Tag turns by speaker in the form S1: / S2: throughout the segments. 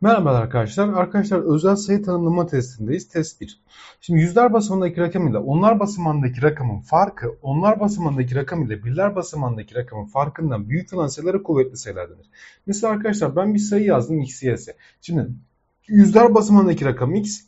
S1: Merhabalar arkadaşlar. Arkadaşlar özel sayı tanımlama testindeyiz. Test 1. Şimdi yüzler basamağındaki rakam ile onlar basamağındaki rakamın farkı, onlar basamağındaki rakam ile birler basamağındaki rakamın farkından büyük olan sayılara kuvvetli sayılar denir. Mesela arkadaşlar ben bir sayı yazdım x, y, z. Şimdi yüzler basamağındaki rakam x,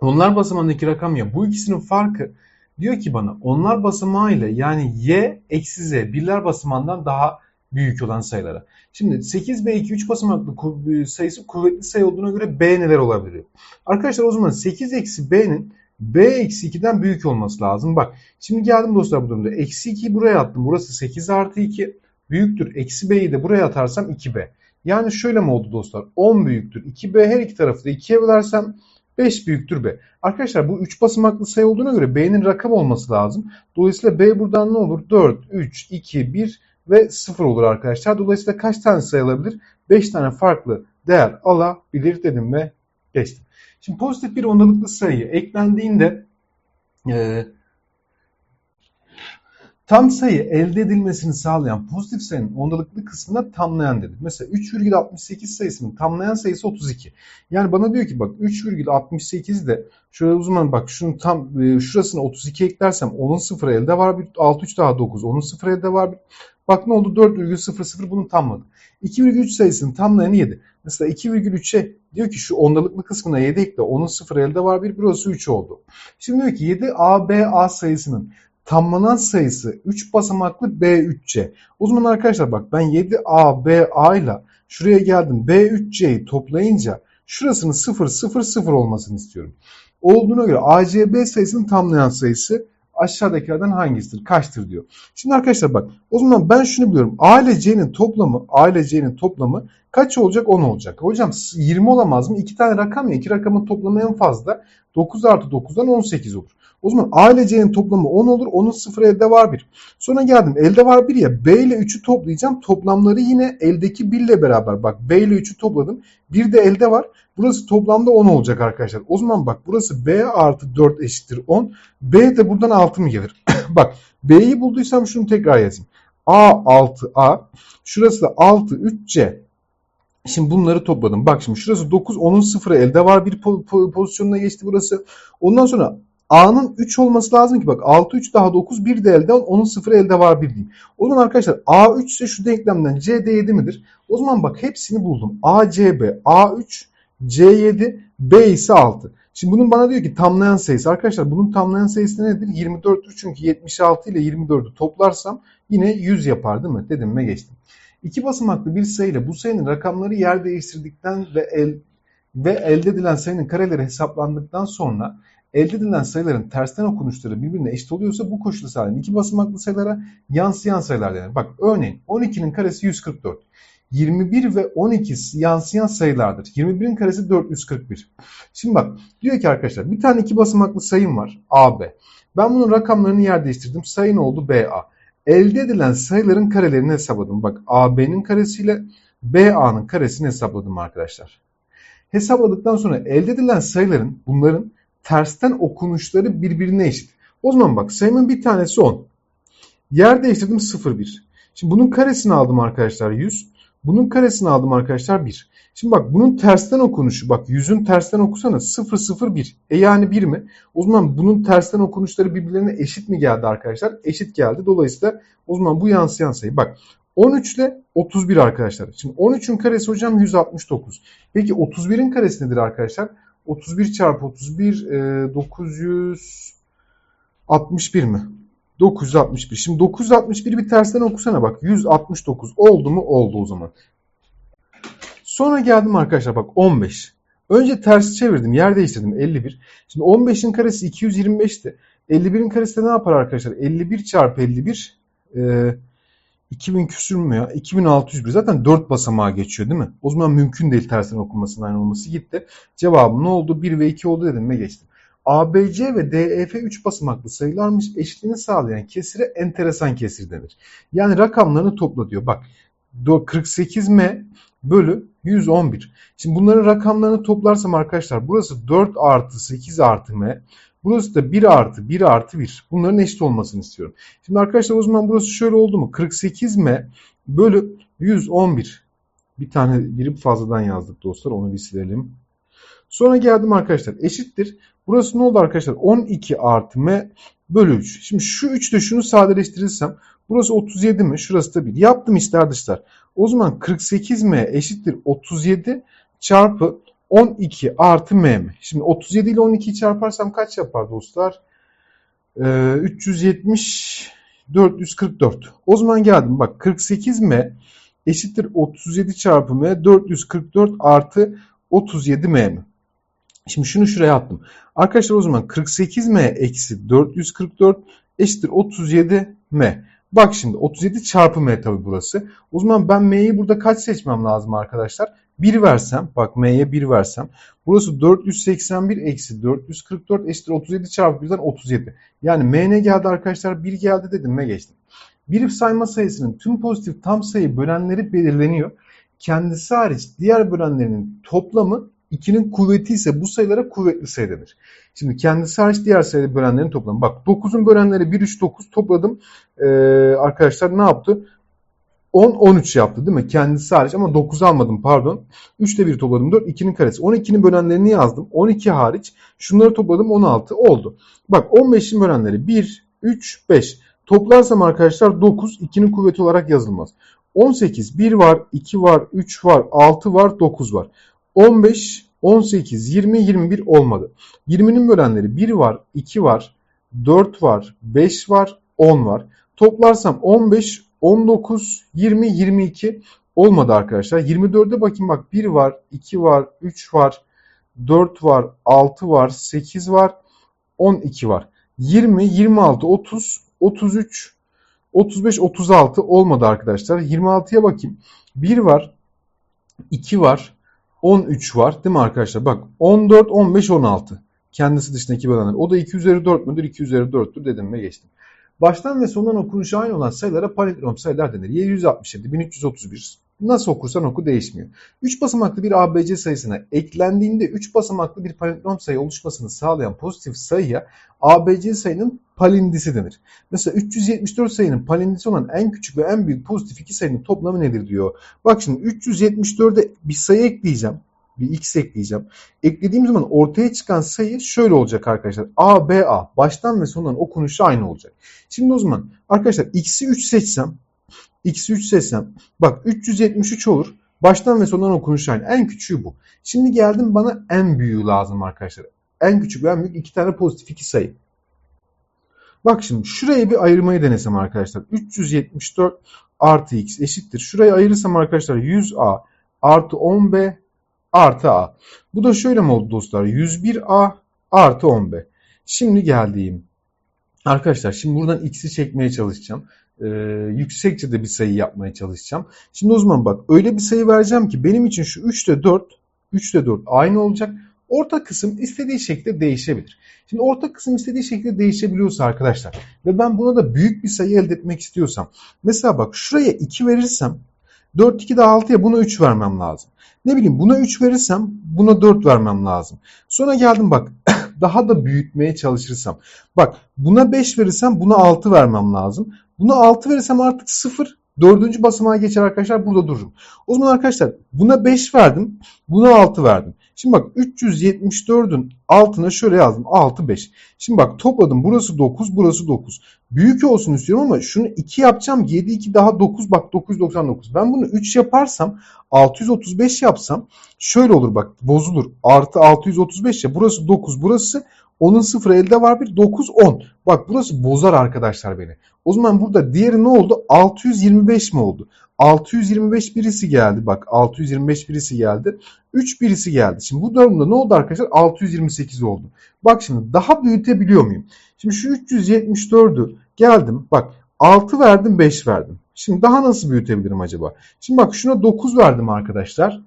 S1: onlar basamağındaki rakam y. Bu ikisinin farkı diyor ki bana onlar basamağı ile yani y eksi z birler basamağından daha büyük olan sayılara. Şimdi 8B2 3 basamaklı sayısı kuvvetli sayı olduğuna göre B neler olabilir? Arkadaşlar o zaman 8 eksi B'nin B eksi 2'den büyük olması lazım. Bak şimdi geldim dostlar bu durumda. Eksi 2'yi buraya attım. Burası 8 artı 2 büyüktür. Eksi B'yi de buraya atarsam 2B. Yani şöyle mi oldu dostlar? 10 büyüktür. 2B her iki tarafı da 2'ye bölersem 5 büyüktür B. Arkadaşlar bu 3 basamaklı sayı olduğuna göre B'nin rakam olması lazım. Dolayısıyla B buradan ne olur? 4, 3, 2, 1 ve 0 olur arkadaşlar. Dolayısıyla kaç tane sayı alabilir? 5 tane farklı değer alabilir dedim ve geçtim. Şimdi pozitif bir ondalıklı sayı eklendiğinde e, tam sayı elde edilmesini sağlayan pozitif sayının ondalıklı kısmına tamlayan dedik. Mesela 3,68 sayısının tamlayan sayısı 32. Yani bana diyor ki bak 3,68 de şöyle o zaman bak şunu tam e, şurasına 32 eklersem onun sıfır elde var bir 6 3 daha 9 onun sıfır elde var bir Bak ne oldu? 4,00 bunu tamladı. 2,3 sayısını tamlayanı 7. Mesela 2,3'e diyor ki şu ondalıklı kısmına 7 ekle. Onun 0 elde var bir. Burası 3 oldu. Şimdi diyor ki 7 A, sayısının tamlanan sayısı 3 basamaklı B3C. O zaman arkadaşlar bak ben 7 A, ile şuraya geldim. B3C'yi toplayınca şurasının 0, 0, 0 olmasını istiyorum. Olduğuna göre ACB sayısının tamlayan sayısı aşağıdakilerden hangisidir? Kaçtır diyor. Şimdi arkadaşlar bak o zaman ben şunu biliyorum. A ile C'nin toplamı A ile C'nin toplamı kaç olacak? 10 olacak. Hocam 20 olamaz mı? İki tane rakam ya. iki rakamın toplamı en fazla 9 artı 9'dan 18 olur. O zaman A ile C'nin toplamı 10 olur. Onun 0 elde var 1. Sonra geldim elde var 1 ya. B ile 3'ü toplayacağım. Toplamları yine eldeki 1 ile beraber. Bak B ile 3'ü topladım. Bir de elde var. Burası toplamda 10 olacak arkadaşlar. O zaman bak burası B artı 4 eşittir 10. B de buradan 6 mı gelir? bak B'yi bulduysam şunu tekrar yazayım. A 6A. Şurası da 6 3C. Şimdi bunları topladım. Bak şimdi şurası 9, onun 0'ı elde var bir pozisyonuna geçti burası. Ondan sonra A'nın 3 olması lazım ki bak 6 3 daha 9 1 de elde onun 0 elde var 1 diyeyim. O zaman arkadaşlar A 3 ise şu denklemden C de 7 midir? O zaman bak hepsini buldum. A C B A 3 C 7 B ise 6. Şimdi bunun bana diyor ki tamlayan sayısı. Arkadaşlar bunun tamlayan sayısı nedir? 24'tür çünkü 76 ile 24'ü toplarsam yine 100 yapar değil mi? Dedim ve geçtim. İki basamaklı bir sayıyla bu sayının rakamları yer değiştirdikten ve el ve elde edilen sayının kareleri hesaplandıktan sonra elde edilen sayıların tersten okunuşları birbirine eşit oluyorsa bu koşulu sağlayan iki basamaklı sayılara yansıyan sayılar denir. Bak örneğin 12'nin karesi 144. 21 ve 12 yansıyan sayılardır. 21'in karesi 441. Şimdi bak diyor ki arkadaşlar bir tane iki basamaklı sayım var AB. Ben bunun rakamlarını yer değiştirdim. Sayı ne oldu? BA. Elde edilen sayıların karelerini hesapladım. Bak AB'nin karesiyle BA'nın karesini hesapladım arkadaşlar. Hesapladıktan sonra elde edilen sayıların bunların tersten okunuşları birbirine eşit. O zaman bak sayımın bir tanesi 10. Yer değiştirdim 0,1. Şimdi bunun karesini aldım arkadaşlar 100. Bunun karesini aldım arkadaşlar 1. Şimdi bak bunun tersten okunuşu bak 100'ün tersten okusana 0 0 1. E yani 1 mi? O zaman bunun tersten okunuşları birbirlerine eşit mi geldi arkadaşlar? Eşit geldi. Dolayısıyla o zaman bu yansıyan sayı. Bak 13 ile 31 arkadaşlar. Şimdi 13'ün karesi hocam 169. Peki 31'in karesi nedir arkadaşlar? 31 çarpı 31 e, 961 mi? 961. Şimdi 961 bir tersten okusana bak. 169 oldu mu? Oldu o zaman. Sonra geldim arkadaşlar bak 15. Önce ters çevirdim. Yer değiştirdim. 51. Şimdi 15'in karesi 225'ti. 51'in karesi de ne yapar arkadaşlar? 51 çarpı 51 e, 2000 küsür mü ya? 2601. Zaten 4 basamağa geçiyor değil mi? O zaman mümkün değil tersten okunmasının aynı olması. Gitti. Cevabım ne oldu? 1 ve 2 oldu dedim ve geçtim. ABC ve DEF 3 basamaklı sayılarmış. Eşitliğini sağlayan kesire enteresan kesir denir. Yani rakamlarını topla diyor. Bak 48M bölü 111. Şimdi bunların rakamlarını toplarsam arkadaşlar burası 4 artı 8 artı M. Burası da 1 artı 1 artı 1. Bunların eşit olmasını istiyorum. Şimdi arkadaşlar o zaman burası şöyle oldu mu? 48M bölü 111 Bir tane biri fazladan yazdık dostlar. Onu bir silelim. Sonra geldim arkadaşlar. Eşittir. Burası ne oldu arkadaşlar? 12 artı m bölü 3. Şimdi şu 3 de şunu sadeleştirirsem burası 37 mi? Şurası da 1. Yaptım işler dışlar. O zaman 48m eşittir 37 çarpı 12 artı m mi? Şimdi 37 ile 12'yi çarparsam kaç yapar dostlar? Ee, 370 444. O zaman geldim bak 48m eşittir 37 çarpı m 444 artı 37m mi? Şimdi şunu şuraya attım. Arkadaşlar o zaman 48m eksi 444 eşittir 37m. Bak şimdi 37 çarpı m tabi burası. O zaman ben m'yi burada kaç seçmem lazım arkadaşlar? 1 versem, bak m'ye 1 versem. Burası 481 eksi 444 eşittir 37 çarpı 1'den 37. Yani m ne geldi arkadaşlar? 1 geldi dedim ve geçtim. Bir sayma sayısının tüm pozitif tam sayı bölenleri belirleniyor. Kendisi hariç diğer bölenlerinin toplamı 2'nin kuvveti ise bu sayılara kuvvetli sayı denir. Şimdi kendisi hariç diğer sayı bölenlerin toplamı. Bak 9'un bölenleri 1, 3, 9 topladım. Ee, arkadaşlar ne yaptı? 10, 13 yaptı değil mi? Kendisi hariç ama 9 almadım pardon. 3 de 1 topladım 4, 2'nin karesi. 12'nin bölenlerini yazdım. 12 hariç. Şunları topladım 16 oldu. Bak 15'in bölenleri 1, 3, 5. Toplarsam arkadaşlar 9 2'nin kuvveti olarak yazılmaz. 18 1 var, 2 var, 3 var, 6 var, 9 var. 15, 18, 20, 21 olmadı. 20'nin bölenleri 1 var, 2 var, 4 var, 5 var, 10 var. Toplarsam 15, 19, 20, 22 olmadı arkadaşlar. 24'e bakayım bak 1 var, 2 var, 3 var, 4 var, 6 var, 8 var, 12 var. 20, 26, 30, 33, 35, 36 olmadı arkadaşlar. 26'ya bakayım. 1 var, 2 var, 13 var değil mi arkadaşlar? Bak 14, 15, 16. Kendisi dışındaki bölenler. O da 2 üzeri 4 müdür? 2 üzeri 4'tür dedim ve geçtim. Baştan ve sondan okunuşu aynı olan sayılara palindrom sayılar denir. 767, 1331. Nasıl okursan oku değişmiyor. 3 basamaklı bir ABC sayısına eklendiğinde 3 basamaklı bir palindrom sayı oluşmasını sağlayan pozitif sayıya ABC sayının palindisi denir. Mesela 374 sayının palindisi olan en küçük ve en büyük pozitif iki sayının toplamı nedir diyor. Bak şimdi 374'e bir sayı ekleyeceğim. Bir x ekleyeceğim. Eklediğim zaman ortaya çıkan sayı şöyle olacak arkadaşlar. A, B, A. Baştan ve sondan okunuşu aynı olacak. Şimdi o zaman arkadaşlar x'i 3 seçsem x'i 3 seçsem bak 373 olur. Baştan ve sondan okunuşu aynı. En küçüğü bu. Şimdi geldim bana en büyüğü lazım arkadaşlar. En küçük ve en büyük iki tane pozitif iki sayı. Bak şimdi şurayı bir ayırmayı denesem arkadaşlar. 374 artı x eşittir. Şurayı ayırırsam arkadaşlar 100a artı 10b artı a. Bu da şöyle mi oldu dostlar? 101a artı 10b. Şimdi geldiğim. Arkadaşlar şimdi buradan x'i çekmeye çalışacağım. Ee, yüksekçe de bir sayı yapmaya çalışacağım. Şimdi o zaman bak öyle bir sayı vereceğim ki benim için şu 3 ile 4 3 ile 4 aynı olacak. Orta kısım istediği şekilde değişebilir. Şimdi orta kısım istediği şekilde değişebiliyorsa arkadaşlar ve ben buna da büyük bir sayı elde etmek istiyorsam mesela bak şuraya 2 verirsem 4 2 daha 6'ya buna 3 vermem lazım. Ne bileyim buna 3 verirsem buna 4 vermem lazım. Sonra geldim bak daha da büyütmeye çalışırsam. Bak buna 5 verirsem buna 6 vermem lazım. Buna 6 verirsem artık 0 dördüncü basamağa geçer arkadaşlar burada dururum. O zaman arkadaşlar buna 5 verdim. Buna 6 verdim. Şimdi bak 374'ün altına şöyle yazdım. 6 5. Şimdi bak topladım. Burası 9, burası 9. Büyük olsun istiyorum ama şunu 2 yapacağım. 7 2 daha 9 bak 999. Ben bunu 3 yaparsam 635 yapsam şöyle olur bak bozulur. Artı 635 ya burası 9 burası onun sıfır elde var bir 9 10. Bak burası bozar arkadaşlar beni. O zaman burada diğeri ne oldu? 625 mi oldu? 625 birisi geldi. Bak 625 birisi geldi. 3 birisi geldi. Şimdi bu durumda ne oldu arkadaşlar? 628 oldu. Bak şimdi daha büyütebiliyor muyum? Şimdi şu 374'ü geldim. Bak 6 verdim 5 verdim. Şimdi daha nasıl büyütebilirim acaba? Şimdi bak şuna 9 verdim arkadaşlar.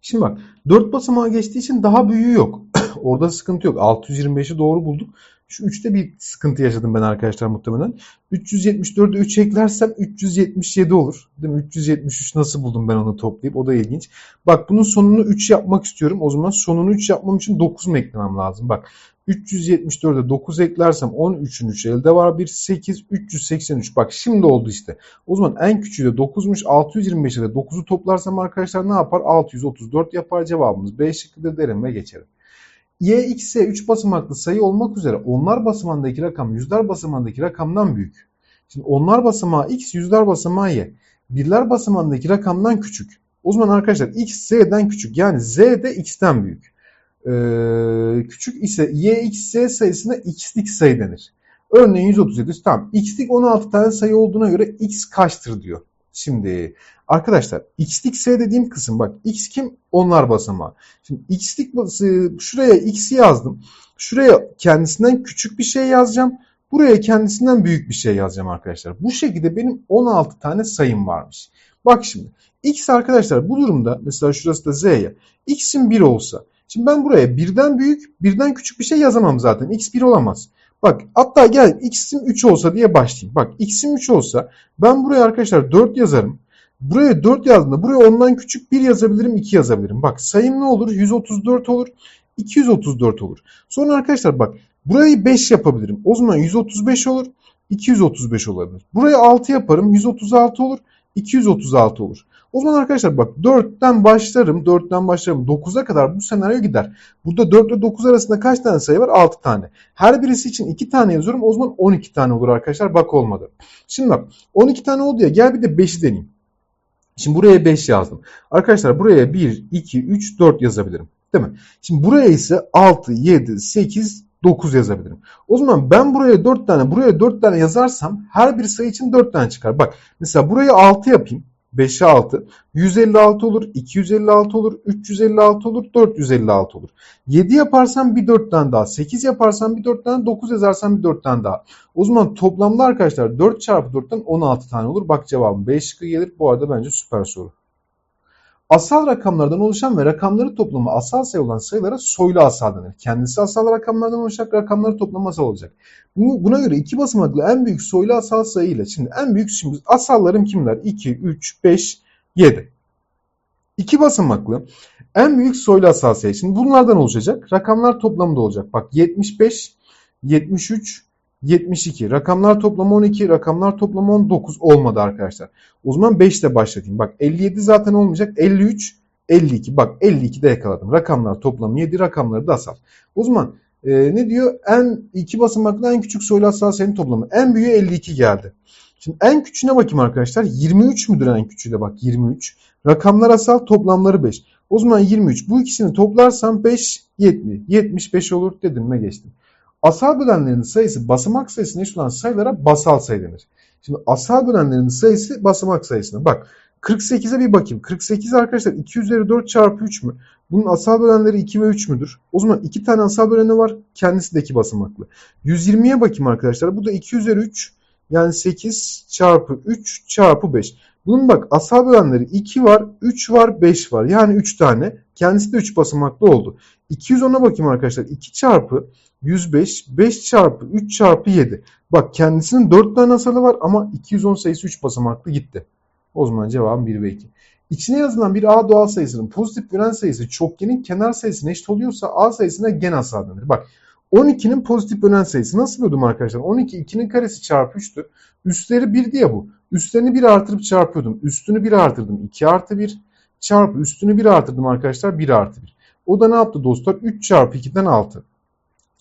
S1: Şimdi bak 4 basamağa geçtiği için daha büyüğü yok. Orada sıkıntı yok. 625'i doğru bulduk. Şu 3'te bir sıkıntı yaşadım ben arkadaşlar muhtemelen. 374'ü 3 eklersem 377 olur. Değil mi? 373 nasıl buldum ben onu toplayıp? O da ilginç. Bak bunun sonunu 3 yapmak istiyorum. O zaman sonunu 3 yapmam için 9 mu eklemem lazım? Bak 374'e 9 eklersem 13'ün 3 elde var. 1 8 383. Bak şimdi oldu işte. O zaman en küçüğü de 9'muş. 625'e de 9'u toplarsam arkadaşlar ne yapar? 634 yapar cevabımız. B şıkkıdır derim ve geçerim. Y, X, Y 3 basamaklı sayı olmak üzere onlar basamağındaki rakam yüzler basamağındaki rakamdan büyük. Şimdi onlar basamağı X, yüzler basamağı Y. Birler basamağındaki rakamdan küçük. O zaman arkadaşlar X, Z'den küçük. Yani Z de X'ten büyük. Ee, küçük ise Y, X, Z sayısına X'lik sayı denir. Örneğin 137. Tamam. X'lik 16 tane sayı olduğuna göre X kaçtır diyor. Şimdi arkadaşlar X'lik sayı dediğim kısım bak X kim? Onlar basamağı. Şimdi X'lik bası- şuraya X'i yazdım. Şuraya kendisinden küçük bir şey yazacağım. Buraya kendisinden büyük bir şey yazacağım arkadaşlar. Bu şekilde benim 16 tane sayım varmış. Bak şimdi X arkadaşlar bu durumda mesela şurası da Z'ye. X'in 1 olsa. Şimdi ben buraya birden büyük birden küçük bir şey yazamam zaten. X 1 olamaz. Bak hatta gel X'im 3 olsa diye başlayayım. Bak X'im 3 olsa ben buraya arkadaşlar 4 yazarım. Buraya 4 yazdığımda buraya ondan küçük 1 yazabilirim 2 yazabilirim. Bak sayım ne olur? 134 olur. 234 olur. Sonra arkadaşlar bak burayı 5 yapabilirim. O zaman 135 olur. 235 olabilir. Buraya 6 yaparım. 136 olur. 236 olur. O zaman arkadaşlar bak 4'ten başlarım. 4'ten başlarım. 9'a kadar bu senaryo gider. Burada 4 ile 9 arasında kaç tane sayı var? 6 tane. Her birisi için 2 tane yazıyorum. O zaman 12 tane olur arkadaşlar. Bak olmadı. Şimdi bak 12 tane oldu ya. Gel bir de 5'i deneyeyim. Şimdi buraya 5 yazdım. Arkadaşlar buraya 1, 2, 3, 4 yazabilirim. Değil mi? Şimdi buraya ise 6, 7, 8, 9 yazabilirim. O zaman ben buraya 4 tane, buraya 4 tane yazarsam her bir sayı için 4 tane çıkar. Bak mesela buraya 6 yapayım. 5'e 6. 156 olur, 256 olur, 356 olur, 456 olur. 7 yaparsam bir 4 tane daha. 8 yaparsam bir 4 tane, 9 yazarsam bir 4 tane daha. O zaman toplamda arkadaşlar 4 çarpı 4'ten 16 tane olur. Bak cevabım 5 şıkkı gelir. Bu arada bence süper soru. Asal rakamlardan oluşan ve rakamları toplamı asal sayı olan sayılara soylu asal denir. Kendisi asal rakamlardan oluşan rakamları toplamı asal olacak. Bu- Buna göre iki basamaklı en büyük soylu asal sayı ile şimdi en büyük şimdi asallarım kimler? 2, 3, 5, 7. İki basamaklı en büyük soylu asal sayı. Şimdi bunlardan oluşacak. Rakamlar toplamı da olacak. Bak 75, 73, 72. Rakamlar toplamı 12, rakamlar toplamı 19 olmadı arkadaşlar. O zaman 5 ile başlatayım. Bak 57 zaten olmayacak. 53, 52. Bak 52'de yakaladım. Rakamlar toplamı 7, rakamları da asal. O zaman e, ne diyor? En iki basamaklı en küçük soylu sayının toplamı. En büyüğü 52 geldi. Şimdi en küçüğüne bakayım arkadaşlar. 23 müdür en küçüğü de bak 23. Rakamlar asal toplamları 5. O zaman 23. Bu ikisini toplarsam 5, 70. 75 olur dedim ve geçtim. Asal bölenlerin sayısı basamak sayısına eşit olan sayılara basal sayı denir. Şimdi asal bölenlerin sayısı basamak sayısına. Bak 48'e bir bakayım. 48 arkadaşlar 2 üzeri 4 çarpı 3 mü? Bunun asal bölenleri 2 ve 3 müdür? O zaman 2 tane asal böleni var. Kendisi de 2 basamaklı. 120'ye bakayım arkadaşlar. Bu da 2 üzeri 3. Yani 8 çarpı 3 çarpı 5. Bunun bak asal bölenleri 2 var, 3 var, 5 var. Yani 3 tane. Kendisi de 3 basamaklı oldu. 210'a bakayım arkadaşlar. 2 çarpı 105, 5 çarpı 3 çarpı 7. Bak kendisinin 4 tane asalı var ama 210 sayısı 3 basamaklı gitti. O zaman cevabım 1 ve 2. İçine yazılan bir A doğal sayısının pozitif bölen sayısı çokgenin kenar sayısına eşit oluyorsa A sayısına gen asal denir. Bak 12'nin pozitif bölen sayısı nasıl böldüm arkadaşlar? 12 2'nin karesi çarpı 3'tü. Üstleri 1 diye bu. Üstlerini 1 artırıp çarpıyordum. Üstünü 1 artırdım. 2 artı 1 çarpı üstünü 1 artırdım arkadaşlar. 1 artı 1. O da ne yaptı dostlar? 3 çarpı 2'den 6.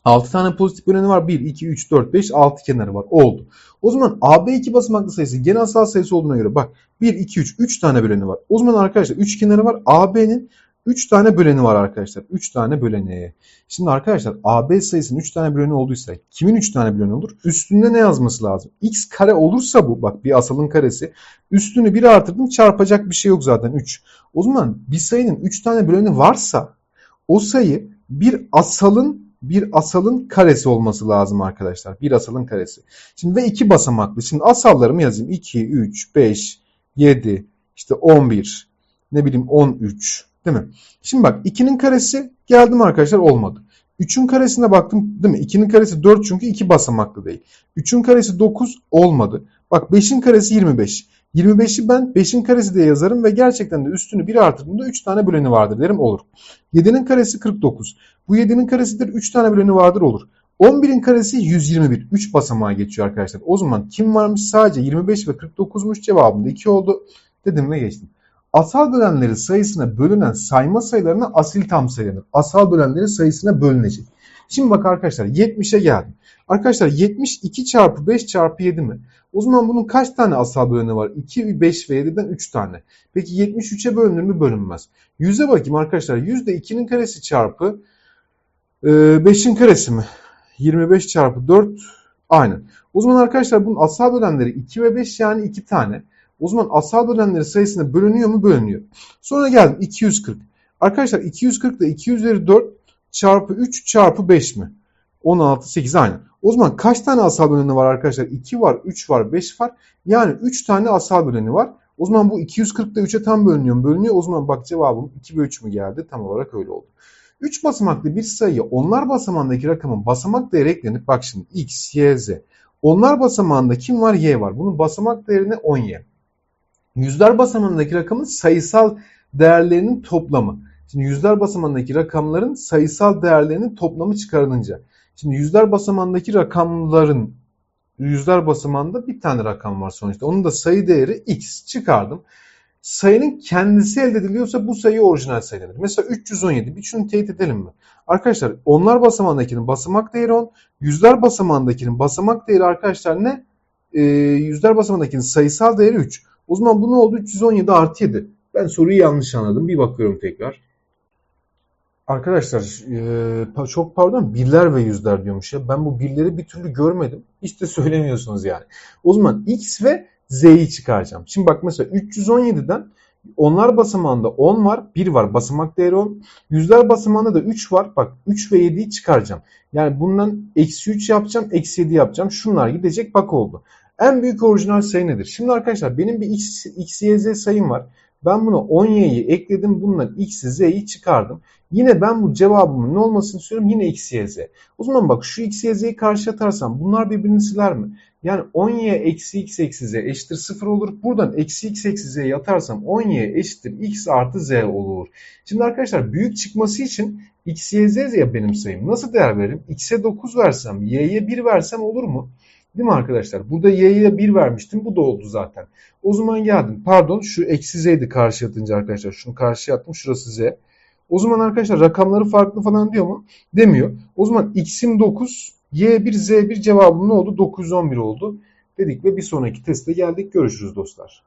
S1: 6 tane pozitif böleni var. 1, 2, 3, 4, 5, 6 kenarı var. Oldu. O zaman AB 2 basamaklı sayısı genel sayısı olduğuna göre bak 1, 2, 3, 3 tane böleni var. O zaman arkadaşlar 3 kenarı var. AB'nin 3 tane böleni var arkadaşlar. 3 tane böleni. Şimdi arkadaşlar AB sayısının 3 tane böleni olduysa kimin 3 tane böleni olur? Üstünde ne yazması lazım? X kare olursa bu bak bir asalın karesi. Üstünü 1 artırdım çarpacak bir şey yok zaten 3. O zaman bir sayının 3 tane böleni varsa o sayı bir asalın bir asalın karesi olması lazım arkadaşlar. Bir asalın karesi. Şimdi ve iki basamaklı. Şimdi asallarımı yazayım. 2, 3, 5, 7, işte 11, ne bileyim 13 değil mi? Şimdi bak 2'nin karesi geldim arkadaşlar olmadı. 3'ün karesine baktım değil mi? 2'nin karesi 4 çünkü 2 basamaklı değil. 3'ün karesi 9 olmadı. Bak 5'in karesi 25. 25'i ben 5'in karesi diye yazarım ve gerçekten de üstünü 1 artırdığımda 3 tane böleni vardır derim olur. 7'nin karesi 49. Bu 7'nin karesidir 3 tane böleni vardır olur. 11'in karesi 121. 3 basamağa geçiyor arkadaşlar. O zaman kim varmış? Sadece 25 ve 49'muş cevabında 2 oldu. Dedim ve geçtim. Asal bölenleri sayısına bölünen sayma sayılarına asil tam sayı denir. Asal bölenleri sayısına bölünecek. Şimdi bak arkadaşlar 70'e geldim. Arkadaşlar 72 çarpı 5 çarpı 7 mi? O zaman bunun kaç tane asal böleni var? 2, 5 ve 7'den 3 tane. Peki 73'e bölünür mü? Bölünmez. 100'e bakayım arkadaşlar. 100 de 2'nin karesi çarpı 5'in karesi mi? 25 çarpı 4 aynen. O zaman arkadaşlar bunun asal bölenleri 2 ve 5 yani 2 tane. O zaman asal bölenleri sayısına bölünüyor mu? Bölünüyor. Sonra geldim 240. Arkadaşlar 240 ile 2 üzeri 4 çarpı 3 çarpı 5 mi? 16, 8 aynı. O zaman kaç tane asal böleni var arkadaşlar? 2 var, 3 var, 5 var. Yani 3 tane asal böleni var. O zaman bu 240 da 3'e tam bölünüyor mu? Bölünüyor. O zaman bak cevabım 2 ve 3 mü geldi? Tam olarak öyle oldu. 3 basamaklı bir sayıya onlar basamağındaki rakamın basamak değeri eklenip bak şimdi x, y, z. Onlar basamağında kim var? Y var. Bunun basamak değerine 10y. Yüzler basamağındaki rakamın sayısal değerlerinin toplamı. Şimdi yüzler basamağındaki rakamların sayısal değerlerinin toplamı çıkarılınca. Şimdi yüzler basamağındaki rakamların yüzler basamağında bir tane rakam var sonuçta. Onun da sayı değeri x çıkardım. Sayının kendisi elde ediliyorsa bu sayı orijinal sayı denir. Mesela 317 bir şunu teyit edelim mi? Arkadaşlar onlar basamağındakinin basamak değeri 10. Yüzler basamağındakinin basamak değeri arkadaşlar ne? Ee, yüzler basamağındakinin sayısal değeri 3. O zaman bu oldu? 317 artı 7. Ben soruyu yanlış anladım. Bir bakıyorum tekrar. Arkadaşlar e, çok pardon birler ve yüzler diyormuş ya. Ben bu birleri bir türlü görmedim. Hiç de söylemiyorsunuz yani. O zaman x ve z'yi çıkaracağım. Şimdi bak mesela 317'den onlar basamağında 10 var, 1 var. Basamak değeri 10. Yüzler basamağında da 3 var. Bak 3 ve 7'yi çıkaracağım. Yani bundan eksi 3 yapacağım, eksi 7 yapacağım. Şunlar gidecek bak oldu. En büyük orijinal sayı nedir? Şimdi arkadaşlar benim bir x, x y, z sayım var. Ben buna 10y'yi ekledim. Bundan x'i z'yi çıkardım. Yine ben bu cevabımın ne olmasını istiyorum? Yine x, y, z. O zaman bak şu x, y, z'yi karşı atarsam bunlar birbirini siler mi? Yani 10y eksi x eksi z eşittir 0 olur. Buradan eksi x eksi z'yi atarsam 10y eşittir x artı z olur. Şimdi arkadaşlar büyük çıkması için x, y, z ya benim sayım. Nasıl değer veririm? x'e 9 versem, y'ye 1 versem olur mu? Değil mi arkadaşlar? Burada y'ye 1 vermiştim. Bu da oldu zaten. O zaman geldim. Pardon şu eksi z'ydi karşı atınca arkadaşlar. Şunu karşıya attım. Şurası z. O zaman arkadaşlar rakamları farklı falan diyor mu? Demiyor. O zaman x'im 9, y1, z1 cevabım ne oldu? 911 oldu. Dedik ve bir sonraki teste geldik. Görüşürüz dostlar.